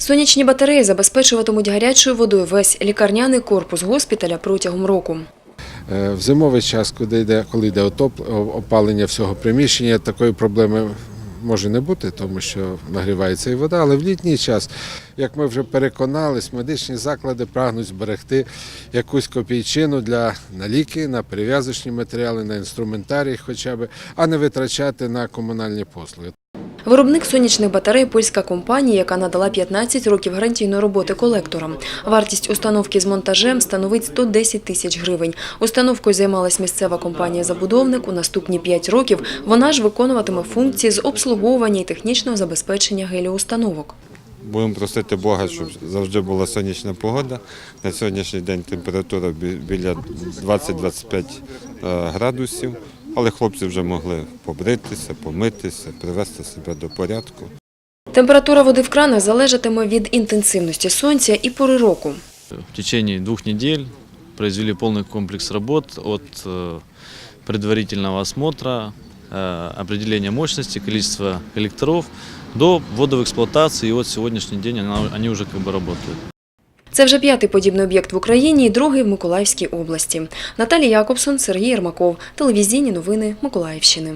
Сонячні батареї забезпечуватимуть гарячою водою весь лікарняний корпус госпіталя протягом року. Е, В зимовий час, коли йде, коли йде опалення всього приміщення, такої проблеми може не бути, тому що нагрівається і вода. Але в літній час, як ми вже переконались, медичні заклади прагнуть зберегти якусь копійчину для на ліки, на перев'язочні матеріали, на інструментарій, хоча б, а не витрачати на комунальні послуги. Виробник сонячних батарей – польська компанія, яка надала 15 років гарантійної роботи колекторам. Вартість установки з монтажем становить 110 тисяч гривень. Установкою займалась місцева компанія-забудовник. У наступні 5 років вона ж виконуватиме функції з обслуговування і технічного забезпечення геліоустановок. Будемо просити Бога, щоб завжди була сонячна погода. На сьогоднішній день температура бі- біля 20-25 е, градусів, але хлопці вже могли побритися, помитися, привести себе до порядку. Температура води в кранах залежатиме від інтенсивності сонця і пори року. В течение двух недель произвели полный комплекс работ от э, предварительного осмотра, э, определения мощности, количества коллекторов до ввода в эксплуатацию. И вот сегодняшний день она- они уже как бы работают. Це вже п'ятий подібний об'єкт в Україні і другий в Миколаївській області. Наталія Якобсон, Сергій Єрмаков. Телевізійні новини Миколаївщини.